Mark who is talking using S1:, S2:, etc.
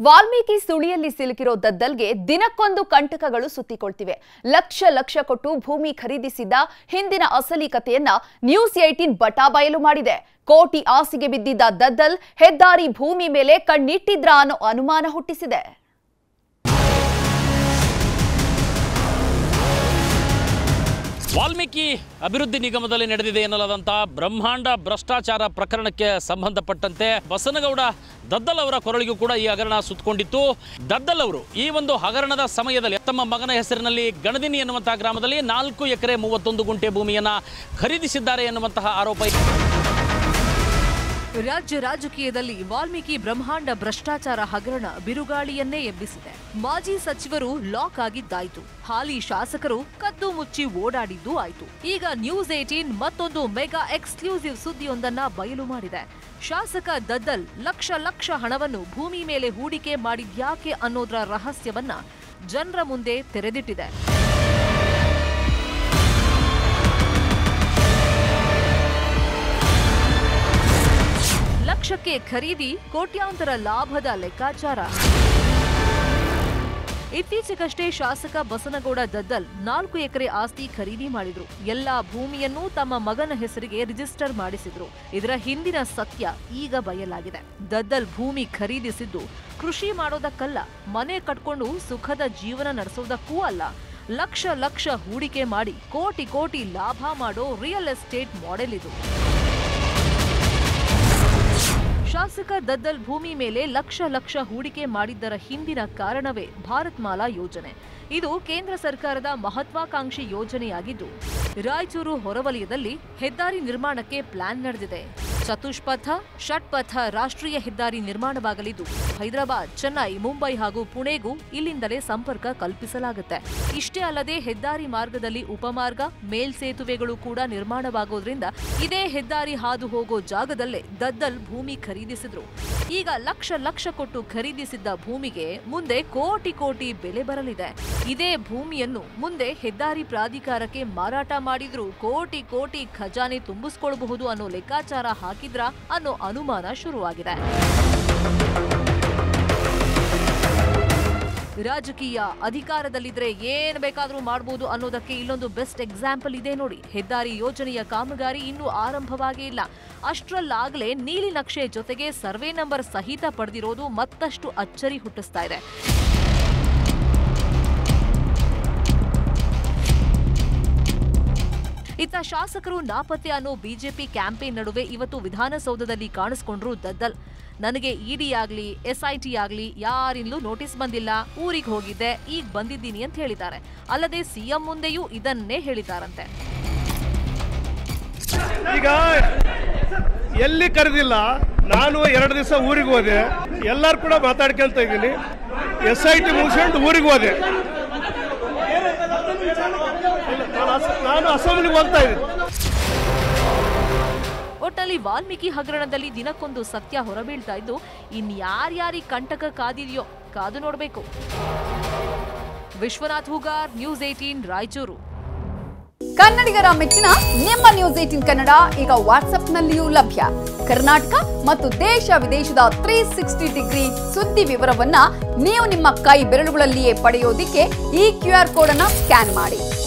S1: ವಾಲ್ಮೀಕಿ ಸುಳಿಯಲ್ಲಿ ಸಿಲುಕಿರೋ ದದ್ದಲ್ಗೆ ದಿನಕ್ಕೊಂದು ಕಂಟಕಗಳು ಸುತ್ತಿಕೊಳ್ತಿವೆ. ಲಕ್ಷ ಲಕ್ಷ ಕೊಟ್ಟು ಭೂಮಿ ಖರೀದಿಸಿದ್ದ ಹಿಂದಿನ ಅಸಲಿ ಕಥೆಯನ್ನ ನ್ಯೂಸ್ ಏಟೀನ್ ಬಟಾಬಯಲು ಮಾಡಿದೆ. ಕೋಟಿ ಆಸೆಗೆ ಬಿದ್ದಿದ್ದ ದದ್ದಲ್ ಹೆದ್ದಾರಿ ಭೂಮಿ ಮೇಲೆ ಕಣ್ಣಿಟ್ಟಿದ್ರ ಅನ್ನೋ ಅನುಮಾನ ಹುಟ್ಟಿಸಿದೆ.
S2: ವಾಲ್ಮೀಕಿ ಅಭಿವೃದ್ಧಿ ನಿಗಮದಲ್ಲಿ ನಡೆದಿದೆ ಎನ್ನಲಾದಂಥ ಬ್ರಹ್ಮಾಂಡ ಭ್ರಷ್ಟಾಚಾರ ಪ್ರಕರಣಕ್ಕೆ ಸಂಬಂಧಪಟ್ಟಂತೆ ಬಸನಗೌಡ ದದ್ದಲ್ ಅವರ ಕೊರಳಿಗೂ ಕೂಡ ಈ ಹಗರಣ ಸುತ್ತಕೊಂಡಿತ್ತು ದದ್ದಲ್ ಅವರು ಈ ಒಂದು ಹಗರಣದ ಸಮಯದಲ್ಲಿ ತಮ್ಮ ಮಗನ ಹೆಸರಿನಲ್ಲಿ ಗಣದಿನಿ ಎನ್ನುವಂತಹ ಗ್ರಾಮದಲ್ಲಿ ನಾಲ್ಕು ಎಕರೆ ಮೂವತ್ತೊಂದು ಗುಂಟೆ ಭೂಮಿಯನ್ನು ಖರೀದಿಸಿದ್ದಾರೆ ಎನ್ನುವಂತಹ ಆರೋಪ ಇದೆ.
S3: ರಾಜ್ಯ ರಾಜಕೀಯದಲ್ಲಿ ವಾಲ್ಮೀಕಿ ಬ್ರಹ್ಮಾಂಡ ಭ್ರಷ್ಟಾಚಾರ ಹಗರಣ ಬಿರುಗಾಳಿಯನ್ನೇ ಎಬ್ಬಿಸಿದೆ. ಮಾಜಿ ಸಚಿವರು ಲಾಕ್ ಆಗಿದ್ದಾಯ್ತು. ಹಾಲಿ ಶಾಸಕರು ಕದ್ದು ಮುಚ್ಚಿ ಓಡಾಡಿದ್ದು ಆಯಿತು. ಈಗ ನ್ಯೂಸ್ ಏಟೀನ್ ಮತ್ತೊಂದು ಮೆಗಾ ಎಕ್ಸ್ಕ್ಲೂಸಿವ್ ಸುದ್ದಿಯೊಂದನ್ನ ಬಯಲು ಮಾಡಿದೆ. ಶಾಸಕ ದದ್ದಲ್ ಲಕ್ಷ ಲಕ್ಷ ಹಣವನ್ನು ಭೂಮಿ ಮೇಲೆ ಹೂಡಿಕೆ ಮಾಡಿದ್ಯಾಕೆ ಅನ್ನೋದ್ರ ರಹಸ್ಯವನ್ನ ಜನರ ಮುಂದೆ ತೆರೆದಿಟ್ಟಿದೆ. ಖರೀದಿ ಕೋಟ್ಯಾಂತರ ಲಾಭದ ಲೆಕ್ಕಾಚಾರ. ಇತ್ತೀಚೆಗಷ್ಟೇ ಶಾಸಕ ಬಸನಗೌಡ ದದ್ದಲ್ ನಾಲ್ಕು ಎಕರೆ ಆಸ್ತಿ ಖರೀದಿ ಮಾಡಿದ್ರು. ಎಲ್ಲಾ ಭೂಮಿಯನ್ನು ತಮ್ಮ ಮಗನ ಹೆಸರಿಗೆ ರಿಜಿಸ್ಟರ್ ಮಾಡಿಸಿದ್ರು. ಇದರ ಹಿಂದಿನ ಸತ್ಯ ಈಗ ಬಯಲಾಗಿದೆ. ದದ್ದಲ್ ಭೂಮಿ ಖರೀದಿಸಿದ್ದು ಕೃಷಿ ಮಾಡೋದಕ್ಕಲ್ಲ, ಮನೆ ಕಟ್ಕೊಂಡು ಸುಖದ ಜೀವನ ನಡೆಸೋದಕ್ಕೂ ಅಲ್ಲ. ಲಕ್ಷ ಲಕ್ಷ ಹೂಡಿಕೆ ಮಾಡಿ ಕೋಟಿ ಕೋಟಿ ಲಾಭ ಮಾಡೋ ರಿಯಲ್ ಎಸ್ಟೇಟ್ ಮಾಡೆಲ್ ಇದು. ಶಾಸಕ ದದ್ದಲ್ ಭೂಮಿ ಮೇಲೆ ಲಕ್ಷ ಲಕ್ಷ ಹೂಡಿಕೆ ಮಾಡಿದ್ದರ ಹಿಂದಿನ ಕಾರಣವೇ ಭಾರತ್ ಮಾಲಾ ಯೋಜನೆ. ಇದು ಕೇಂದ್ರ ಸರ್ಕಾರದ ಮಹತ್ವಾಕಾಂಕ್ಷಿ ಯೋಜನೆಯಾಗಿದ್ದು, ರಾಯಚೂರು ಹೊರವಲಯದಲ್ಲಿ ಹೆದ್ದಾರಿ ನಿರ್ಮಾಣಕ್ಕೆ ಪ್ಲಾನ್ ನಡೆದಿದೆ. ಚತುಷ್ಪಥ, ಷಟ್ಪಥ ರಾಷ್ಟ್ರೀಯ ಹೆದ್ದಾರಿ ನಿರ್ಮಾಣವಾಗಲಿದ್ದು, ಹೈದರಾಬಾದ್, ಚೆನ್ನೈ, ಮುಂಬೈ ಹಾಗೂ ಪುಣೆಗೂ ಇಲ್ಲಿಂದಲೇ ಸಂಪರ್ಕ ಕಲ್ಪಿಸಲಾಗುತ್ತೆ. ಇಷ್ಟೇ ಅಲ್ಲದೆ ಹೆದ್ದಾರಿ ಮಾರ್ಗದಲ್ಲಿ ಉಪಮಾರ್ಗ ಮೇಲ್ಸೇತುವೆಗಳು ಕೂಡ ನಿರ್ಮಾಣವಾಗೋದ್ರಿಂದ ಇದೇ ಹೆದ್ದಾರಿ ಹಾದು ಹೋಗೋ ಜಾಗದಲ್ಲೇ ದದ್ದಲ್ ಭೂಮಿ ಖರೀದಿಸಿದ್ರು. ಈಗ ಲಕ್ಷ ಲಕ್ಷ ಕೊಟ್ಟು ಖರೀದಿಸಿದ್ದ ಭೂಮಿಗೆ ಮುಂದೆ ಕೋಟಿ ಕೋಟಿ ಬೆಲೆ ಬರಲಿದೆ. ಇದೇ ಭೂಮಿಯನ್ನು ಮುಂದೆ ಹೆದ್ದಾರಿ ಪ್ರಾಧಿಕಾರಕ್ಕೆ ಮಾರಾಟ ಮಾಡಿದ್ರು ಕೋಟಿ ಕೋಟಿ ಖಜಾನೆ ತುಂಬಿಸ್ಕೊಳ್ಬಹುದು ಅನ್ನೋ ಲೆಕ್ಕಾಚಾರ ಹಾಕಿದ್ರ ಅನ್ನೋ ಅನುಮಾನ ಶುರುವಾಗಿದೆ. ರಾಜಕೀಯ ಅಧಿಕಾರದಲ್ಲಿದ್ರೆ ಏನ್ ಬೇಕಾದ್ರೂ ಮಾಡಬಹುದು ಅನ್ನೋದಕ್ಕೆ ಇಲ್ಲೊಂದು ಬೆಸ್ಟ್ ಎಕ್ಸಾಂಪಲ್ ಇದೆ ನೋಡಿ. ಹೆದ್ದಾರಿ ಯೋಜನೆಯ ಕಾಮಗಾರಿ ಇನ್ನೂ ಆರಂಭವಾಗೇ ಇಲ್ಲ. ಅಷ್ಟರಲ್ಲಾಗಲೇ ನೀಲಿ ನಕ್ಷೆ ಜೊತೆಗೆ ಸರ್ವೆ ನಂಬರ್ ಸಹಿತ ಪಡೆದಿರೋದು ಮತ್ತಷ್ಟು ಅಚ್ಚರಿ ಹುಟ್ಟಿಸ್ತಾ ಇದೆ. ಶಾಸಕರು ನಾಪತ್ತೆ ಅನ್ನೋ ಬಿಜೆಪಿ ಕ್ಯಾಂಪೇನ್ ನಡುವೆ ಇವತ್ತು ವಿಧಾನಸೌಧದಲ್ಲಿ ಕಾಣಿಸ್ಕೊಂಡ್ರು ದದ್ದಲ್. ನನಗೆ ಇಡಿ ಆಗ್ಲಿ ಎಸ್ಐಟಿ ಆಗ್ಲಿ ಯಾರಿಂದಲೂ ನೋಟಿಸ್ ಬಂದಿಲ್ಲ. ಊರಿಗೆ ಹೋಗಿದ್ದೆ, ಈಗ ಬಂದಿದ್ದೀನಿ ಅಂತ ಹೇಳಿದ್ದಾರೆ. ಅಲ್ಲದೆ ಸಿಎಂ ಮುಂದೆಯೂ ಇದನ್ನೇ ಹೇಳಿದ್ದಾರಂತೆ.
S4: ಈಗ ಎಲ್ಲಿ ಕರೆದಿಲ್ಲ, ನಾನು ಎರಡು ದಿವಸ ಊರಿಗೆ ಹೋದೆ. ಎಲ್ಲರೂ ಕೂಡ ಮಾತಾಡ್ಕೊಂತ ಇದ್ದೀನಿ. ಎಸ್ ಐ ಮುಗಿಸ್ಕೊಂಡು ಊರಿಗೆ ಹೋದೆ ಇಲ್ಲ, ನಾನು ಅಸ- ನಾನು ಅಸೆಂಬ್ಲಿಗೆ ಹೋಗ್ತಾ ಇದ್ದೀನಿ.
S3: ಒಟ್ನಲ್ಲಿ ವಾಲ್ಮೀಕಿ ಹಗರಣದಲ್ಲಿ ದಿನಕ್ಕೊಂದು ಸತ್ಯ ಹೊರಬೀಳ್ತಾ ಇದ್ದು ಇನ್ಯಾರ್ಯಾರಿ ಕಂಟಕ ಕಾದಿದೆಯೋ ಕಾದು ನೋಡಬೇಕು. Vishwanath Hoogar News Eighteen Raichur.
S1: ಕನ್ನಡಿಗರ ಮೆಚ್ಚಿನ ನಿಮ್ಮ ನ್ಯೂಸ್ ಏಯ್ಟೀನ್ ಕನ್ನಡ ಈಗ ವಾಟ್ಸ್ಆಪ್ನಲ್ಲಿಯೂ ಲಭ್ಯ. ಕರ್ನಾಟಕ ಮತ್ತು ದೇಶ ವಿದೇಶದ ತ್ರೀ ಸಿಕ್ಸ್ಟಿ ಡಿಗ್ರಿ ಸುದ್ದಿ ವಿವರವನ್ನ ನೀವು ನಿಮ್ಮ ಕೈ ಬೆರಳುಗಳಲ್ಲಿಯೇ ಪಡೆಯೋದಿಕ್ಕೆ ಈ ಕ್ಯೂ ಆರ್ ಕೋಡ್ ಅನ್ನ ಸ್ಕ್ಯಾನ್ ಮಾಡಿ.